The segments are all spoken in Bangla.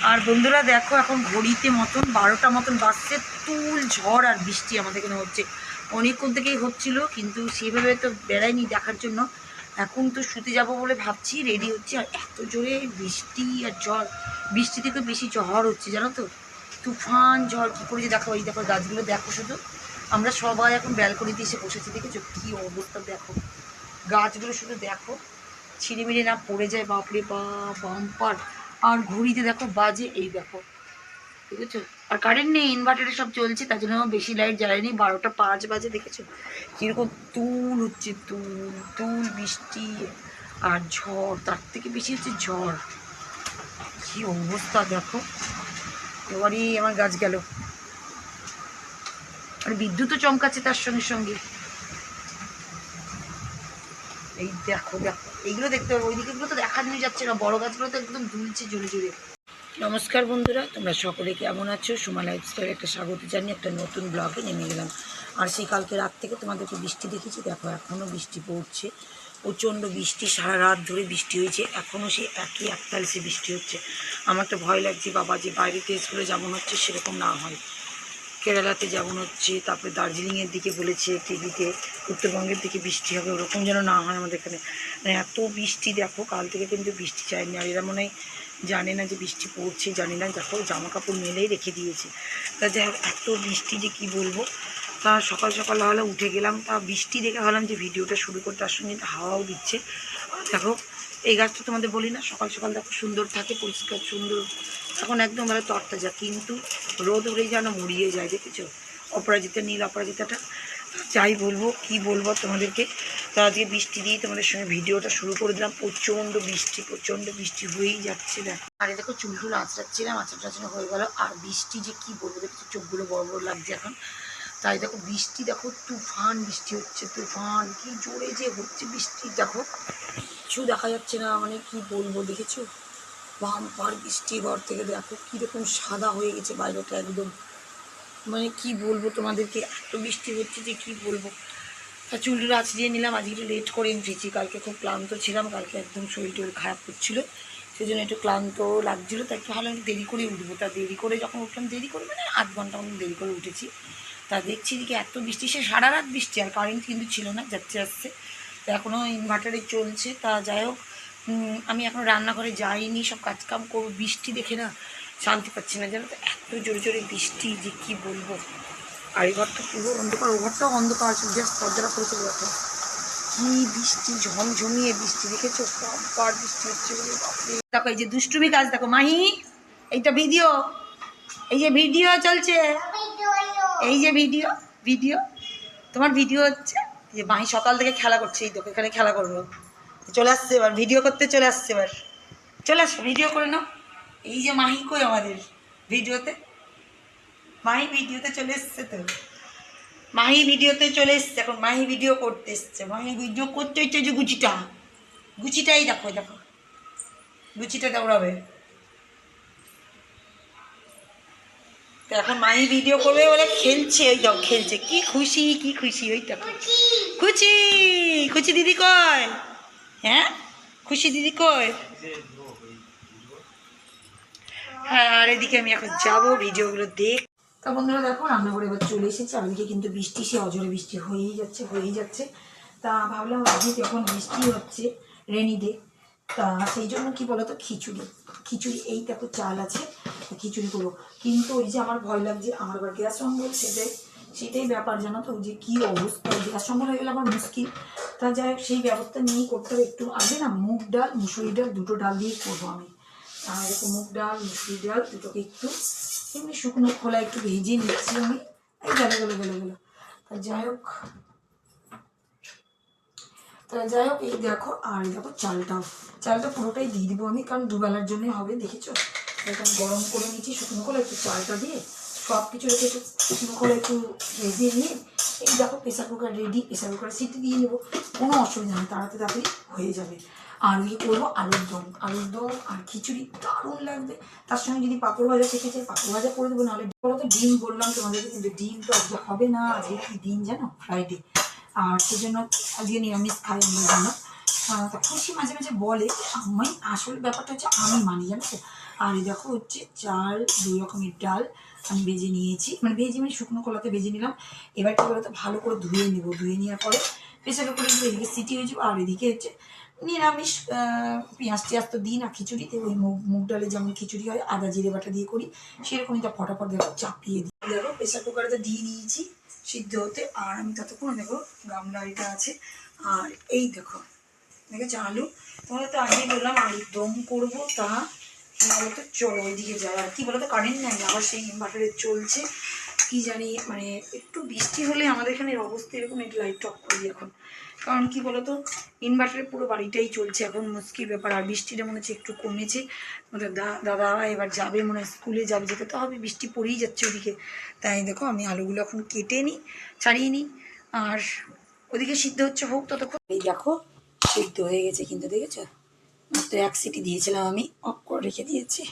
আর বন্ধুরা দেখো এখন ঘড়িতে মতন, বারোটা মতন বাজছে, তুল ঝড় আর বৃষ্টি আমাদের এখানে হচ্ছে। অনেকক্ষণ থেকেই হচ্ছিল, কিন্তু সেভাবে তো বেড়াইনি দেখার জন্য। এখন তো শুতে যাব বলে ভাবছি রেডি হচ্ছে। আর এত জোরে বৃষ্টি আর ঝড়, বৃষ্টি থেকে বেশি ঝড় হচ্ছে, জানো তো? তুফান, ঝড়, কী করে যে দেখো, এই দেখো গাছগুলো দেখো শুধু। আমরা সবাই এখন ব্যালকনিতে এসে বসেছি, দেখেছ? কী অবস্থা দেখো। গাছগুলো শুধু দেখো ছিঁড়িমিড়ি না পড়ে যায়, বাপরে বা বাম্পার। আর ঘড়িতে দেখো বাজে এই দেখো দেখেছ আর কারেন্ট নেই ইনভার্টারে সব চলছে, তার জন্য বেশি লাইট জ্বালায়নি, বারোটা পাঁচ বাজে, দেখেছ? কীরকম তুল হচ্ছে, তুল তুল বৃষ্টি আর ঝড়, তার থেকে বেশি হচ্ছে ঝড়। কী অবস্থা দেখো। এবারই আমার গাছ গেল। আর বিদ্যুৎও চমকাচ্ছে তার সঙ্গে সঙ্গে। এই দেখো দেখো। এইগুলো দেখতে পাবো ওইদিকেগুলো তো দেখানো যাচ্ছে না। বড় গাছগুলো তো একদম দুলছে জোরে জোরে নমস্কার বন্ধুরা, তোমরা সকলে কেমন আছো? সুমা লাইফস্টাইল একটা স্বাগত জানিয়ে একটা নতুন ব্লগে নেমে গেলাম। আর সেই কালকে রাত থেকে তোমাদেরকে বৃষ্টি দেখেছি। দেখো এখনও বৃষ্টি পড়ছে। প্রচণ্ড বৃষ্টি, সারা রাত ধরে বৃষ্টি হয়েছে। এখনও সেই একই একতালিশে বৃষ্টি হচ্ছে। আমার তো ভয় লাগছে, বাবা যে বাইরের দেশগুলো যেমন হচ্ছে, সেরকম না হয়। কেরালাতে যেমন হচ্ছে তারপরে দার্জিলিংয়ের দিকে বলেছে টিভিতে, উত্তরবঙ্গের দিকে বৃষ্টি হবে, ওরকম যেন না হয় আমাদের এখানে। মানে এত বৃষ্টি, দেখো কাল থেকে কিন্তু বৃষ্টি চায়নি আর এরা মনে হয় জানে না যে বৃষ্টি পড়ছে, জানি না, দেখো জামা কাপড় মেলেই রেখে দিয়েছে। তা যাই এত বৃষ্টি যে কি বলব? তা সকাল সকাল হলে উঠে গেলাম, তা বৃষ্টি দেখে ভাবলাম যে ভিডিওটা শুরু করতে, তার সঙ্গে হাওয়াও দিচ্ছে। দেখো, এই গাছটা তোমাদের বলি না, সকাল সকাল দেখো সুন্দর থাকে, পরিষ্কার, সুন্দর এখন একদম ভালো তরতাজা, কিন্তু রোদ উড়ে যেন মুড়িয়ে যায়, দেখেছ? অপরাজিতা, নীল অপরাজিতাটা। যাই বলব, কি বলব তোমাদেরকে? তা আজকে বৃষ্টি দিয়ে তোমাদের সঙ্গে ভিডিওটা শুরু করে দিলাম। প্রচণ্ড বৃষ্টি প্রচণ্ড বৃষ্টি হয়েই যাচ্ছে, দেখ। আরে দেখো চুল টুল আঁচড়াচ্ছিলাম আঁচড়ানো হয়ে গেল। আর বৃষ্টি যে কি বলব, দেখছ? চোখগুলো বড় বড় লাগছে এখন। তাই দেখো, বৃষ্টি দেখো, তুফান বৃষ্টি হচ্ছে, তুফান। কি জোরে যে হচ্ছে বৃষ্টি, দেখো। কিছু দেখা যাচ্ছে না মানে কি বলব, দেখেছ? বাম্পার বৃষ্টি ঘর থেকে দেখো কীরকম সাদা হয়ে গেছে বাইরেটা একদম। মানে কি বলব তোমাদেরকে, এত বৃষ্টি হচ্ছে যে কি বলব। তা চুলটা আছড়িয়ে নিলাম, আজকে একটু লেট করে উঠেছি কালকে খুব ক্লান্ত ছিলাম, কালকে একদম শরীর টরীর খারাপ করছিল সেই জন্য একটু ক্লান্ত লাগছিল তাই একটু ভালো দেরি করে উঠবো। তা দেরি করে যখন উঠলাম, দেরি করে মানে আধ ঘণ্টা মতো দেরি করে উঠেছি। তা দেখছি দিকে এত বৃষ্টি, সে সারা রাত বৃষ্টি, আর কারেন্ট কিন্তু ছিল না, যাচ্ছে আসছে। তো এখনও ইনভার্টারে চলছে, তা যাই হোক আমি এখন রান্নাঘরে যাইনি, সব কাজকাম করব, বৃষ্টি দেখে না শান্তি পাচ্ছি না। জানো তো, এত জোরে জোরে বৃষ্টি যে কি বলব? আর এই ঘরটা পুরো অন্ধকার, ও ঘরটাও অন্ধকার আছে, জাস্ট দরজাটা করেছে দেখো কি বৃষ্টি, ঝমঝমিয়ে বৃষ্টি, দেখেছ? পার বৃষ্টি হচ্ছে দেখো, এই যে দুষ্টুমি কাজ, দেখো, মাহি, এইটা ভিডিও এই যে ভিডিও চলছে। এই যে ভিডিও ভিডিও তোমার ভিডিও হচ্ছে যে মাহি সকাল থেকে খেলা করছে, এই দেখো, এখানে খেলা করব চলে আসছে এবার ভিডিও করতে চলে আসছে এবার। চলে আসো ভিডিও করে নাও। এই যে মাহি কই আমাদের ভিডিওতে মাহি ভিডিওতে চলে এসছে তো। মাহি ভিডিওতে চলে এসছে, এখন মাহি ভিডিও করতে এসছে। মাহি ভিডিও করতে হচ্ছে যে গুচিটা। গুচিটাই দেখো দেখো। গুচিটা দৌড়াবে। তো এখন মাহি ভিডিও করবে বলে খেলছে ওই দেখো, খেলছে। কি খুশি কি খুশি, ওই দেখো। খুশি খুশি দিদি কয় হ্যাঁ? খুশি দিদি কয় হ্যাঁ আর এদিকে আমি এখন যাব ভিডিওগুলো দেখ তা বন্ধুরা দেখো রান্নাঘরে এবার চলে এসেছে। ওদিকে কিন্তু বৃষ্টি, সে অজরে বৃষ্টি হয়েই যাচ্ছে হয়েই যাচ্ছে। তা ভাবলাম আজকে যখন বৃষ্টি হচ্ছে রেনি ডে তা সেই জন্য কি বলতো, খিচুড়ি। খিচুড়ি, এই দেখো চাল আছে খিচুড়ি করব। কিন্তু ওই যে আমার ভয় লাগছে, আমার আবার গ্যাস অম্বল সেটাই সেটাই ব্যাপার, জানো তো, যে কী অবস্থা গ্যাস অম্বল হয়ে গেলে আমার মুশকিল। তা যাই হোক, সেই ব্যবস্থা নিয়েই করতে হবে একটু। আগে না মুগ ডাল মুসুরি ডাল দুটো ডাল দিয়েই করব আমি। আর এরকম মুগ ডাল মুসুরি ডাল দুটোকে একটু এমনি শুকনো খোলা একটু ভেজে নিচ্ছি আমি। এই গেলো গেলো গেলো গেলো। তা যাই হোক, তা যাই হোক, এই দেখো, আর দেখো চালটাও চালটা পুরোটাই দিয়ে দিব আমি, কারণ দুবেলার জন্যই হবে, দেখেছ? এখন গরম করে নিচ্ছি শুকনো করে একটু চালটা দিয়ে। সব কিছু রেখে একটু করে একটু ভেজে নিয়ে, এই দেখো প্রেসার কুকার রেডি প্রেসার কুকারে সিটি দিয়ে নেব। কোনো অসুবিধা নেই, তাড়াতাড়ি তাড়াতাড়ি হয়ে যাবে। আর ওই করব আলুর দম। আলুর দম আর খিচুড়ি দারুণ লাগবে। তার সঙ্গে যদি পাঁপড় ভাজা থেকে চাই পাঁপড় ভাজা করে দেবো, নাহলে বলো তো ডিম বললাম তোমাদেরকে কিন্তু ডিম তো আজকে হবে না, আজকে কি দিন জানো? ফ্রাইডে আর সেজন্য আজকে নিরামিষ খাই আমরা, জানো? খুশি মাঝে মাঝে বলে আমি আসল ব্যাপারটা হচ্ছে আমি মানি, জানো আর দেখো হচ্ছে চাল, দুই রকমের ডাল আমি ভেজে নিয়েছি। মানে ভেজে মানে শুকনো কলাতে ভেজে নিলাম। এবার কি বলতো, ভালো করে ধুয়ে নেব। ধুয়ে নেওয়ার পরে প্রেসার কুকারে এদিকে সিটি হয়ে যাব, আর এদিকে হচ্ছে নিরামিষ পেঁয়াজ টিয়াজ তো দিই না খিচুড়িতে ওই মুগ মুগ ডালের যেমন খিচুড়ি হয়, আদা, জিরে বাটা দিয়ে করি, সেরকমই তা ফটাফট দেখো চাপিয়ে দিই। দেখো প্রেসার কুকারে তো দিয়ে দিয়েছি সিদ্ধ হতে, আর আমি ততক্ষণ দেখো গামলা এটা আছে। আর এই দেখো, দেখেছ আলু? তোমাদের তো আগেই বললাম, আলুর দম করব তা কি বলতো চলো ওইদিকে যাই আর কি বলতো, কারেন্ট নাই, আবার সেই ইনভার্টারে চলছে। কি জানি মানে একটু বৃষ্টি হলে আমাদের এখানে অবস্থা এরকম, একটু লাইট অফ করি এখন। কারণ কি বলতো ইনভার্টারে পুরো বাড়িটাই চলছে এখন, মুশকিল ব্যাপার। আর বৃষ্টিটা মনে হচ্ছে একটু কমেছে। দা- দাদা এবার যাবে, মনে হয় স্কুলে যাবে, যেতে তো হবে, বৃষ্টি পড়েই যাচ্ছে ওদিকে। তাই দেখো, আমি আলুগুলো এখন কেটে নিই ছাড়িয়ে নিই আর ওদিকে সিদ্ধ হচ্ছে, হোক ততক্ষণ। এই দেখো, সিদ্ধ হয়ে গেছে কিন্তু, দেখেছ? মাত্র এক সিটি দিয়েছিলাম আমি অফ করে রেখে দিয়েছি।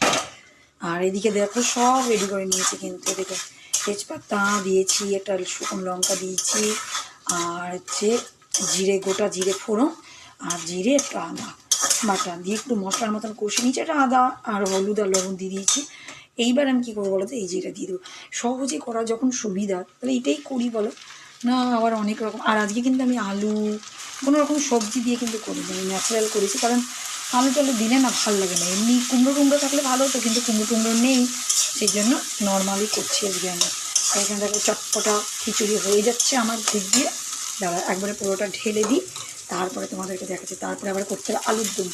আর এদিকে দেখো সব রেডি করে নিয়েছি কিন্তু, এদিকে তেজপাতা দিয়েছি, একটা শুকনো লঙ্কা দিয়েছি, আর হচ্ছে জিরে, গোটা জিরে ফোড়ন, আর জিরে একটু আদা বাটা দিয়ে একটু মশলার মতন কষে নিয়েছি, একটা আদা আর হলুদ আর লবণ দিয়ে দিয়েছি। এইবার আমি কী করব বলো তো? এই জিরে দিয়ে দেবো। সহজে করা যখন সুবিধা, তাহলে এটাই করি বলো। না, আবার অনেক রকম আর আজকে কিন্তু আমি আলু, কোনো রকম সবজি দিয়ে কিন্তু করি আমি ন্যাচারাল করেছি। কারণ আলু টালু দিলে না ভালো লাগে না। এমনি কুমড়ো টুমড়ো থাকলে ভালো হতো, কিন্তু কুমড়ো টুমড়ো নেই সেই জন্য নর্মালি করছি আজকে আমি এখানে দেখো চটপটা খিচুড়ি হয়ে যাচ্ছে আমার দিক দিয়ে। দাঁড়া একবারে পুরোটা ঢেলে দিই, তারপরে তোমাদেরকে দেখাচ্ছি। তারপরে আবার করতে হবে আলুর দম।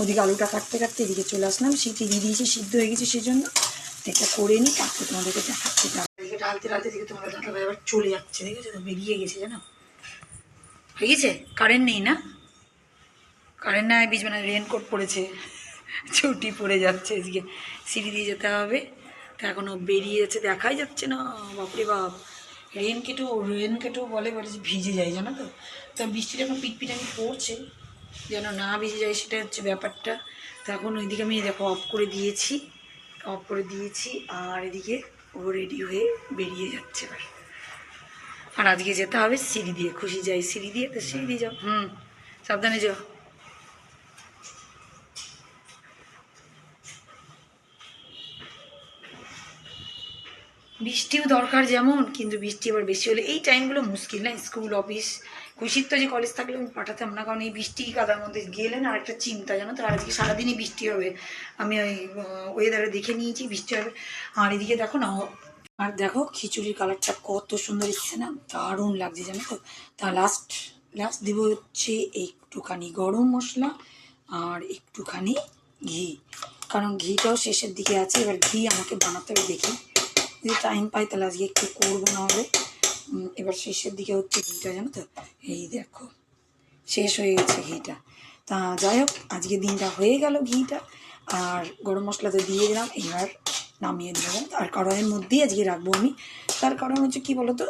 ওদিকে আলুটা কাটতে কাটতে এদিকে চলে আসলাম সিটি দিয়ে দিয়েছি, সিদ্ধ হয়ে গেছে সেই জন্য এটা করে নিই, তারপরে তোমাদেরকে দেখাচ্ছি। এদিকে ঢালতে ঢালতে দিকে তোমাদের দাদা আবার চলে যাচ্ছে, দেখেছ তো? বেরিয়ে গেছে, জানো? হয়ে গেছে? কারেন্ট নেই না? কারেন্ট নাই বীজ মানে রেনকোট পড়েছে। ছুটি পড়ে যাচ্ছে এদিকে সিঁড়ি দিয়ে যেতে হবে। তো এখনও বেরিয়ে যাচ্ছে, দেখাই যাচ্ছে না। বাপরে বাপ। রেন কেটু রেন কেটু বলে বলে যে ভিজে যায়, জানো তো? তো এখন পিটপিটানি পড়ছে। যেন না ভিজে যায় সেটা হচ্ছে ব্যাপারটা। তো এখন ওইদিকে আমি দেখো অফ করে দিয়েছি। অফ করে দিয়েছি, আর এদিকে ও রেডি হয়ে বেরিয়ে যাচ্ছে এবার। আর আজকে যেতে হবে সিঁড়ি দিয়ে। খুশি যাই সিঁড়ি দিয়ে, তো সিঁড়ি দিয়ে যাও। হুম, সাবধানে যাও। বৃষ্টিও দরকার যেমন, কিন্তু বৃষ্টি আবার বেশি হলে এই টাইমগুলো মুশকিল না? স্কুল, অফিস খুশির তো যে কলেজ থাকলে আমি পাঠাতাম না, কারণ এই বৃষ্টি কাদার মধ্যে গেলে না আরেকটা চিন্তা জানো তো? আজকে সারাদিনই বৃষ্টি হবে। আমি ওই ওয়েদারে দেখে নিয়েছি বৃষ্টি হবে। আর এদিকে দেখো না, আর দেখো খিচুড়ির কালারটা কত সুন্দর এসছে না? দারুণ লাগছে জানো তো? তা লাস্ট লাস্ট দিব হচ্ছে একটুখানি গরম মশলা আর একটুখানি ঘি। কারণ ঘিটাও শেষের দিকে আছে, এবার ঘি আমাকে বানাতে হবে দেখি। যদি টাইম পাই তাহলে আজকে একটু করব না হলে এবার শেষের দিকে হচ্ছে ঘিটা, জানো তো? এই দেখো, শেষ হয়ে গেছে ঘিটা। তা যাই হোক, আজকে দিনটা হয়ে গেল ঘিটা। আর গরম মশলা তো দিয়ে দিলাম, এবার নামিয়ে দেবো। আর কড়াইয়ের মধ্যেই আজকে রাখব আমি। তার কারণ হচ্ছে কী বলতো?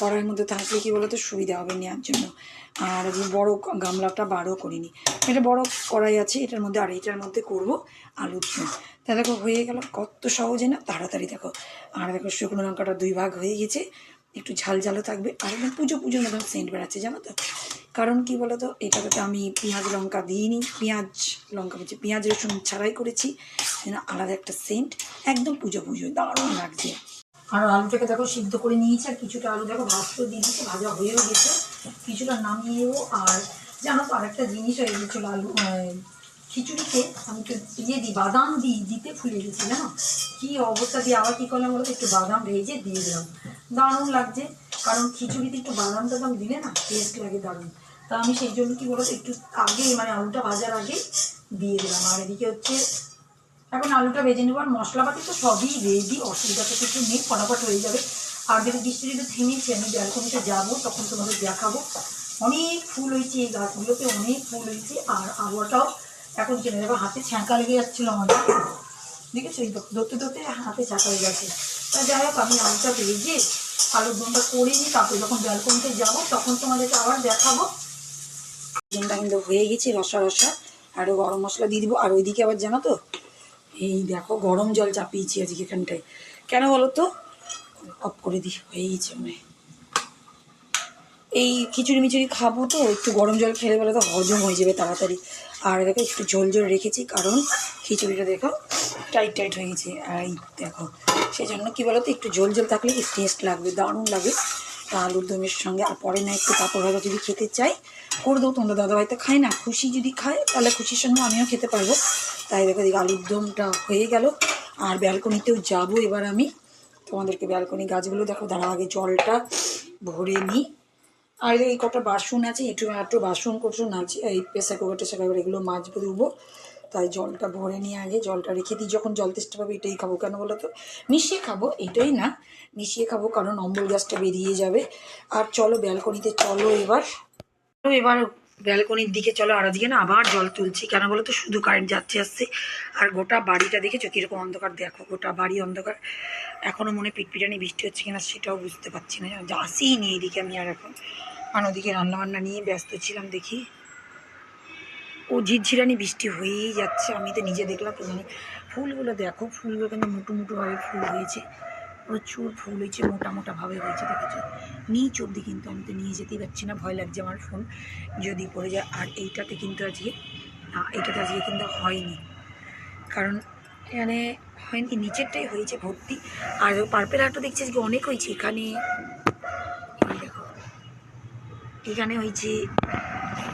কড়াইয়ের মধ্যে থাকলে কী বলতো? সুবিধা হবে নেওয়ার জন্য। আর আজকে বড়ো গামলাটা বারও করিনি। এটা বড় কড়াই আছে, এটার মধ্যে আর এটার মধ্যে করব আলুর দম তা দেখো, হয়ে গেল কত সহজে না? তাড়াতাড়ি দেখো। আর দেখো, শুকনো লঙ্কাটা দুই ভাগ হয়ে গেছে। একটু ঝাল ঝালও থাকবে। আর একদম পুজো পুজোর মতন সেন্ট বেড়াচ্ছে, জানো তো? কারণ কি বলো তো এটাতে তো আমি পেঁয়াজ লঙ্কা দিইনি। পেঁয়াজ লঙ্কা বলছি, পেঁয়াজ রসুন ছাড়াই করেছি। যেন আলাদা একটা সেন্ট। একদম পুজো পুজো, দারুণ লাগছে। আর আলুটাকে দেখো, সিদ্ধ করে নিয়েছি। আর কিছুটা আলু দেখো ভাজতেও দিয়ে দিচ্ছে ভাজা হয়েও গেছে। কিছুটা নামিয়েও, আর জানো তো, আরেকটা জিনিস হয়ে গেছিল আলু খিচুড়িতে আমি একটু ইয়ে দিই, বাদাম দিই দিতে ফুলে গেছি, জানো? কি অবস্থা দিয়ে আবার কী করলাম বলতো একটু বাদাম ভেজে দিয়ে দিলাম। দারুণ লাগছে, কারণ খিচুড়িতে একটু বাদাম টাদাম দিলে না টেস্ট লাগে দারুণ। তা আমি সেই জন্য কী বলতো একটু আগে মানে আলুটা ভাজার আগে দিয়ে দিলাম। আর এদিকে হচ্ছে, এখন আলুটা ভেজে নেব। আর মশলাপাতি তো সবই রেডি অসুবিধা তো কিছু নেই, ফটাফট হয়ে যাবে। আর যদি বৃষ্টি যদি থেমেছে আমি ব্যালকনিতে যাব, তখন তোমাদের দেখাবো। অনেক ফুল হয়েছে এই গাছগুলোতে, অনেক ফুল হয়েছে। আর আবহাওয়াটাও এখন চেনে দেখো, হাতে ছ্যাঁকা লেগে যাচ্ছিল আমাদের। দেখেছ? এই ধরতে ধরতে হাতে ছাঁকা হয়ে গেছে। তা যাই হোক, আমি আলুটা ভেজে আলুর দমটা করে নিই, তারপরে যখন ব্যালকনিতে যাব, তখন তোমাদেরকে আবার দেখাবো। ডিমটা কিন্তু হয়ে গেছে, রসা রসা। আরও গরম মশলা দিয়ে দিব। আর ওইদিকে আবার জানো তো, এই দেখো, গরম জল চাপিয়েছি আজকে এখানটায়। কেন বলো তো? অফ করে দিই হয়ে গেছে মনে। এই খিচুড়ি মিচুড়ি খাব তো, একটু গরম জল খেলে বলে তো হজম হয়ে যাবে তাড়াতাড়ি। আর দেখো, একটু ঝোল ঝোল রেখেছি, কারণ খিচুড়িটা দেখো টাইট টাইট হয়ে গেছে। এই দেখো সেই জন্য কী বলো তো একটু ঝোল ঝোল থাকলে টেস্ট লাগবে, দারুণ লাগে। আলুর দমের সঙ্গে, আর পরে না একটু পাঁপড় ভাজা যদি খেতে চাই, করে দেবো তোমরা দাদাভাই তো খায় না, খুশি যদি খায়, তাহলে খুশির সঙ্গে আমিও খেতে পারব। তাই দেখো দেখি আলুর দমটা হয়ে গেল। আর ব্যালকনিতেও যাব এবার আমি। তোমাদেরকে ব্যালকনি গাছগুলো দেখো, দাঁড়া আগে জলটা ভরে নিই। আর এই কটা বাসন আছে একটু একটু বাসন কোসন আছে, এই প্রেসার কুকার, টেসার কুকার, এগুলো মাছ দেবো তাই জলটা ভরে নিয়ে আগে জলটা রেখে দিই। যখন জল তেষ্টা পাবে এটাই খাব। কেন বলো তো? মিশিয়ে খাব, এটাই না। মিশিয়ে খাব, কারণ অম্বল গাছটা বেরিয়ে যাবে। আর চলো ব্যালকনিতে, চলো এবার। এবার ব্যালকনির দিকে চলো, আর আজকে না আবার জল তুলছি। কেন বলো তো? শুধু কারেন্ট যাচ্ছে আসছে। আর গোটা বাড়িটা দেখেছ? কীরকম অন্ধকার? দেখো, গোটা বাড়ি অন্ধকার। এখনও মনে পিটপিটানি বৃষ্টি হচ্ছে কিনা সেটাও বুঝতে পারছি না। আসিই নি এদিকে আমি আর এখন। কারণ ওদিকে রান্নাবান্না নিয়ে ব্যস্ত ছিলাম দেখি। ও ঝিরঝিরানি বৃষ্টি হয়েই যাচ্ছে। আমি তো নিজে দেখলাম, তো জানি ফুলগুলো দেখো, ফুলগুলো কিন্তু মুটু মুটুভাবে ফুল হয়েছে। প্রচুর ফুল হয়েছে মোটা মোটাভাবে হয়েছে, দেখেছ? নিচ অব্দি কিন্তু আমি তো নিয়ে যেতেই পারছি না, ভয় লাগছে আমার ফোন যদি পড়ে যায়। আর এইটাতে কিন্তু আজকে এইটাতে আজকে কিন্তু হয়নি। কারণ এখানে হয়নি, নিচেরটাই হয়েছে ভর্তি। আর পার্পেল আর্টও দেখছি আজকে অনেক হয়েছে, এখানে দেখো, এখানে হয়েছে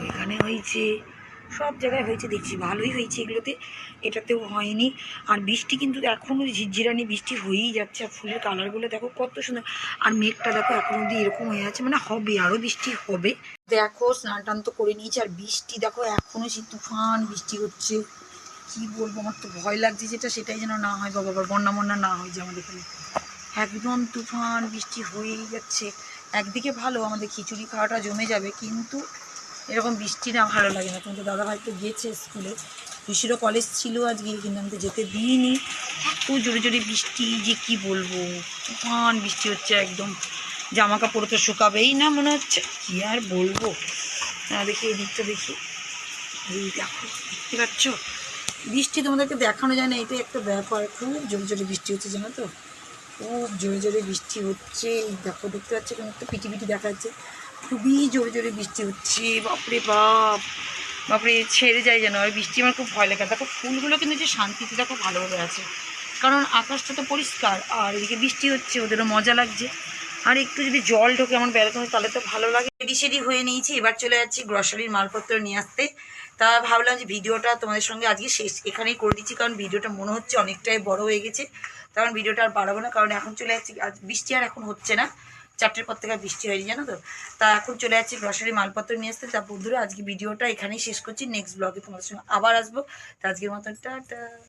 এখানে হয়েছে সব জায়গায় হয়েছে, দেখছি ভালোই হয়েছে এগুলোতে। এটাতেও হয়নি। আর বৃষ্টি কিন্তু এখনও ঝিরঝিরানি বৃষ্টি হয়েই যাচ্ছে, আর ফুলের কালারগুলো দেখো কত সুন্দর। আর মেঘটা দেখো এখন অব্দি এরকম হয়ে আছে মানে হবে আরও বৃষ্টি হবে। দেখো, স্নান টান তো করে নিয়েছি, আর বৃষ্টি দেখো এখনও সেই তুফান বৃষ্টি হচ্ছে। কি বলব, আমার তো ভয় লাগছে যেটা, সেটাই যেন না হয়, বাবা আবার বন্যা বন্যা না হয় যে আমাদের এখানে। একদম তুফান বৃষ্টি হয়েই যাচ্ছে। একদিকে ভালো, আমাদের খিচুড়ি খাওয়াটা জমে যাবে, কিন্তু এরকম বৃষ্টি না, ভালো লাগে না। কিন্তু দাদাভাই তো গেছে স্কুলে। খুশিরও কলেজ ছিল আজকে, কিন্তু আমি তো যেতে দিইনি। এত জোরে জোরে বৃষ্টি, যে কি বলব? তুফান বৃষ্টি হচ্ছে একদম। জামা কাপড় তো শুকাবেই না, মনে হচ্ছে। কি আর বলব? না, দেখি এই দিকটা দেখি। এই দেখো, দেখতে পাচ্ছ? বৃষ্টি তোমাদেরকে দেখানো যায় না, এটাই একটা ব্যাপার। খুব জোরে জোরে বৃষ্টি হচ্ছে, জানো তো? খুব জোরে জোরে বৃষ্টি হচ্ছে। দেখো, দেখতে পাচ্ছ কেমন একটা পিটি পিটি দেখা যাচ্ছে খুবই জোরে জোরে বৃষ্টি হচ্ছে, বাপরে বাপ। বাপরে, ছেড়ে যায় যেন, আর বৃষ্টি আমার খুব ভয় লাগে। দেখো, ফুলগুলো কিন্তু যে শান্তিতে দেখো ভালোভাবে আছে। কারণ আকাশটা তো পরিষ্কার, আর এদিকে বৃষ্টি হচ্ছে, ওদেরও মজা লাগছে। আর একটু যদি জল ঢোকে আমার বেড়াতে তাহলে তো ভালো লাগে। রেডি সেডি হয়ে নিয়েছি, এবার চলে যাচ্ছি গ্রসারির মালপত্র নিয়ে আসতে। তা ভাবলাম যে ভিডিওটা তোমাদের সঙ্গে আজকে শেষ এখানেই করে দিচ্ছি, কারণ ভিডিওটা মনে হচ্ছে অনেকটাই বড় হয়ে গেছে। কারণ ভিডিওটা আর বাড়াবো না, কারণ এখন চলে যাচ্ছি, আজ বৃষ্টি আর এখন হচ্ছে না। চারটের পর থেকে বৃষ্টি হয়নি, জানো তো? তা এখন চলে যাচ্ছি গ্রসারি মালপত্র নিয়ে আসতে। তা বন্ধুরা, আজকে ভিডিওটা এখানেই শেষ করছি। নেক্সট ব্লগে তোমাদের সঙ্গে আবার আসব। তা আজকের মতন, টাটা!